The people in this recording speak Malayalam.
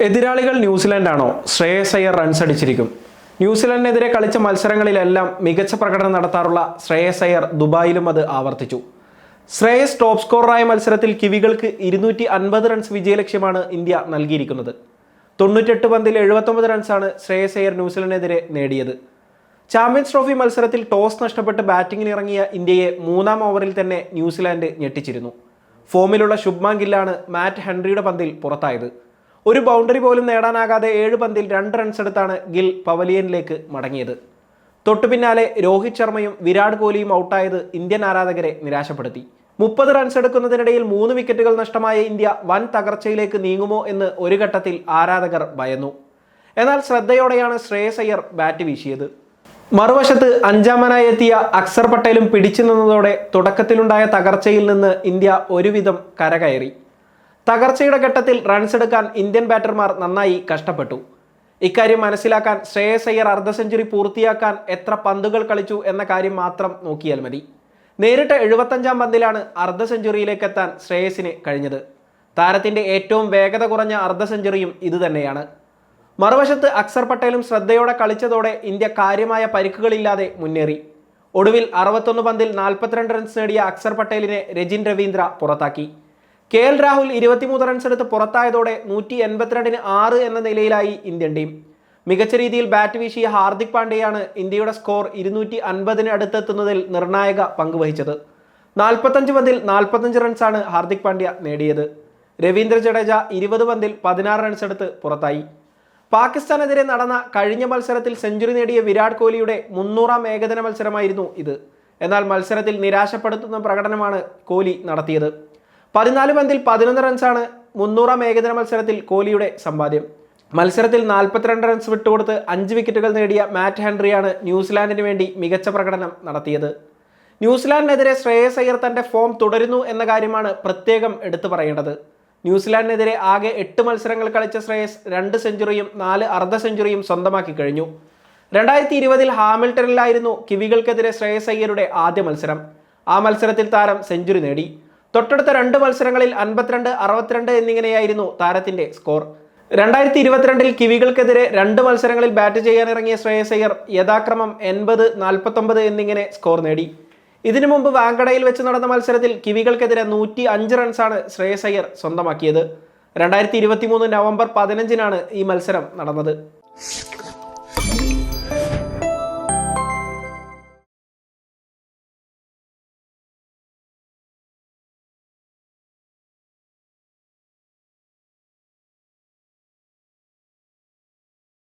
എതിരാളികൾ ന്യൂസിലൻഡാണോ? ശ്രേയസ് അയ്യർ റൺസ് അടിച്ചിരിക്കും. ന്യൂസിലൻഡിനെതിരെ കളിച്ച മത്സരങ്ങളിലെല്ലാം മികച്ച പ്രകടനം നടത്താറുള്ള ശ്രേയസ് അയ്യർ ദുബായിലും അത് ആവർത്തിച്ചു. ശ്രേയസ് ടോപ്പ് സ്കോററായ മത്സരത്തിൽ കിവികൾക്ക് ഇരുന്നൂറ്റി അൻപത് റൺസ് വിജയലക്ഷ്യമാണ് ഇന്ത്യ നൽകിയിരിക്കുന്നത്. തൊണ്ണൂറ്റെട്ട് പന്തിൽ എഴുപത്തൊമ്പത് റൺസാണ് ശ്രേയസ് അയ്യർ ന്യൂസിലൻഡിനെതിരെ നേടിയത്. ചാമ്പ്യൻസ് ട്രോഫി മത്സരത്തിൽ ടോസ് നഷ്ടപ്പെട്ട് ബാറ്റിംഗിന് ഇറങ്ങിയ ഇന്ത്യയെ മൂന്നാം ഓവറിൽ തന്നെ ന്യൂസിലാൻഡ് ഞെട്ടിച്ചിരുന്നു. ഫോമിലുള്ള ശുഭ്മാൻ ഗില്ലാണ് മാറ്റ് ഹെൻറിയുടെ പന്തിൽ പുറത്തായത്. ഒരു ബൗണ്ടറി പോലും നേടാനാകാതെ ഏഴ് പന്തിൽ രണ്ട് റൺസ് എടുത്താണ് ഗിൽ പവലിയനിലേക്ക് മടങ്ങിയത്. തൊട്ടു പിന്നാലെ രോഹിത് ശർമ്മയും വിരാട് കോഹ്ലിയും ഔട്ടായത് ഇന്ത്യൻ ആരാധകരെ നിരാശപ്പെടുത്തി. മുപ്പത് റൺസ് എടുക്കുന്നതിനിടയിൽ മൂന്ന് വിക്കറ്റുകൾ നഷ്ടമായ ഇന്ത്യ വൻ തകർച്ചയിലേക്ക് നീങ്ങുമോ എന്ന് ഒരു ഘട്ടത്തിൽ ആരാധകർ ഭയന്നു. എന്നാൽ ശ്രദ്ധയോടെയാണ് ശ്രേയസ് അയ്യർ ബാറ്റ് വീശിയത്. മറുവശത്ത് അഞ്ചാമനായി എത്തിയ അക്സർ പട്ടേലും പിടിച്ചു നിന്നതോടെ തുടക്കത്തിലുണ്ടായ തകർച്ചയിൽ നിന്ന് ഇന്ത്യ ഒരുവിധം കരകയറി. തകർച്ചയുടെ ഘട്ടത്തിൽ റൺസ് എടുക്കാൻ ഇന്ത്യൻ ബാറ്റർമാർ നന്നായി കഷ്ടപ്പെട്ടു. ഇക്കാര്യം മനസ്സിലാക്കാൻ ശ്രേയസ് അയ്യർ അർദ്ധ സെഞ്ചുറി പൂർത്തിയാക്കാൻ എത്ര പന്തുകൾ കളിച്ചു എന്ന കാര്യം മാത്രം നോക്കിയാൽ മതി. നേരിട്ട് എഴുപത്തഞ്ചാം പന്തിലാണ് അർദ്ധ സെഞ്ചുറിയിലേക്ക് എത്താൻ ശ്രേയസിന് കഴിഞ്ഞത്. താരത്തിന്റെ ഏറ്റവും വേഗത കുറഞ്ഞ അർദ്ധ സെഞ്ചുറിയും ഇതുതന്നെയാണ് മറുവശത്ത് അക്സർ പട്ടേലും ശ്രദ്ധയോടെ കളിച്ചതോടെ ഇന്ത്യ കാര്യമായ പരിക്കുകളില്ലാതെ മുന്നേറി. ഒടുവിൽ അറുപത്തൊന്ന് പന്തിൽ നാൽപ്പത്തിരണ്ട് റൺസ് നേടിയ അക്സർ പട്ടേലിനെ രജിൻ രവീന്ദ്ര പുറത്താക്കി. കെ എൽ രാഹുൽ ഇരുപത്തിമൂന്ന് റൺസ് എടുത്ത് പുറത്തായതോടെ നൂറ്റി എൺപത്തിരണ്ടിന് ആറ് എന്ന നിലയിലായി ഇന്ത്യൻ ടീം. മികച്ച രീതിയിൽ ബാറ്റ് വീശിയ ഹാർദിക് പാണ്ഡ്യയാണ് ഇന്ത്യയുടെ സ്കോർ ഇരുന്നൂറ്റി അൻപതിന് അടുത്തെത്തുന്നതിൽ നിർണായക പങ്കുവഹിച്ചത് നാൽപ്പത്തഞ്ച് പന്തിൽ നാൽപ്പത്തഞ്ച് റൺസാണ് ഹാർദിക് പാണ്ഡ്യ നേടിയത്. രവീന്ദ്ര ജഡേജ ഇരുപത് പന്തിൽ പതിനാറ് റൺസ് എടുത്ത് പുറത്തായി. പാകിസ്ഥാനെതിരെ നടന്ന കഴിഞ്ഞ മത്സരത്തിൽ സെഞ്ചുറി നേടിയ വിരാട് കോഹ്ലിയുടെ മുന്നൂറാം ഏകദിന മത്സരമായിരുന്നു ഇത്. എന്നാൽ മത്സരത്തിൽ നിരാശപ്പെടുത്തുന്ന പ്രകടനമാണ് കോഹ്ലി നടത്തിയത്. പതിനാല് പന്തിൽ പതിനൊന്ന് റൺസാണ് മുന്നൂറാം ഏകദിന മത്സരത്തിൽ കോഹ്ലിയുടെ സമ്പാദ്യം. മത്സരത്തിൽ നാൽപ്പത്തിരണ്ട് റൺസ് വിട്ടുകൊടുത്ത് അഞ്ച് വിക്കറ്റുകൾ നേടിയ മാറ്റ് ഹെൻറിയാണ് ന്യൂസിലാൻഡിന് വേണ്ടി മികച്ച പ്രകടനം നടത്തിയത്. ന്യൂസിലാൻഡിനെതിരെ ശ്രേയസ് അയ്യർ തന്റെ ഫോം തുടരുന്നു എന്ന കാര്യമാണ് പ്രത്യേകം എടുത്തു പറയേണ്ടത്. ന്യൂസിലാൻഡിനെതിരെ ആകെ എട്ട് മത്സരങ്ങൾ കളിച്ച ശ്രേയസ് രണ്ട് സെഞ്ചുറിയും നാല് അർദ്ധ സെഞ്ചുറിയും സ്വന്തമാക്കി കഴിഞ്ഞു. രണ്ടായിരത്തി ഇരുപതിൽ ഹാമിൽട്ടണിലായിരുന്നു കിവികൾക്കെതിരെ ശ്രേയസ് അയ്യരുടെ ആദ്യ മത്സരം. ആ മത്സരത്തിൽ താരം സെഞ്ചുറി നേടി. തൊട്ടടുത്ത രണ്ട് മത്സരങ്ങളിൽ അൻപത്തിരണ്ട് അറുപത്തിരണ്ട് എന്നിങ്ങനെയായിരുന്നു താരത്തിന്റെ സ്കോർ. രണ്ടായിരത്തി ഇരുപത്തിരണ്ടിൽ കിവികൾക്കെതിരെ രണ്ട് മത്സരങ്ങളിൽ ബാറ്റ് ചെയ്യാനിറങ്ങിയ ശ്രേയസ് അയ്യർ യഥാക്രമം എൺപത് നാൽപ്പത്തൊമ്പത് എന്നിങ്ങനെ സ്കോർ നേടി. ഇതിനു മുമ്പ് വാങ്കടയിൽ വെച്ച് നടന്ന മത്സരത്തിൽ കിവികൾക്കെതിരെ നൂറ്റി അഞ്ച് റൺസാണ് ശ്രേയസ് അയ്യർ സ്വന്തമാക്കിയത്. രണ്ടായിരത്തി ഇരുപത്തി മൂന്ന് നവംബർ പതിനഞ്ചിനാണ് ഈ മത്സരം നടന്നത്.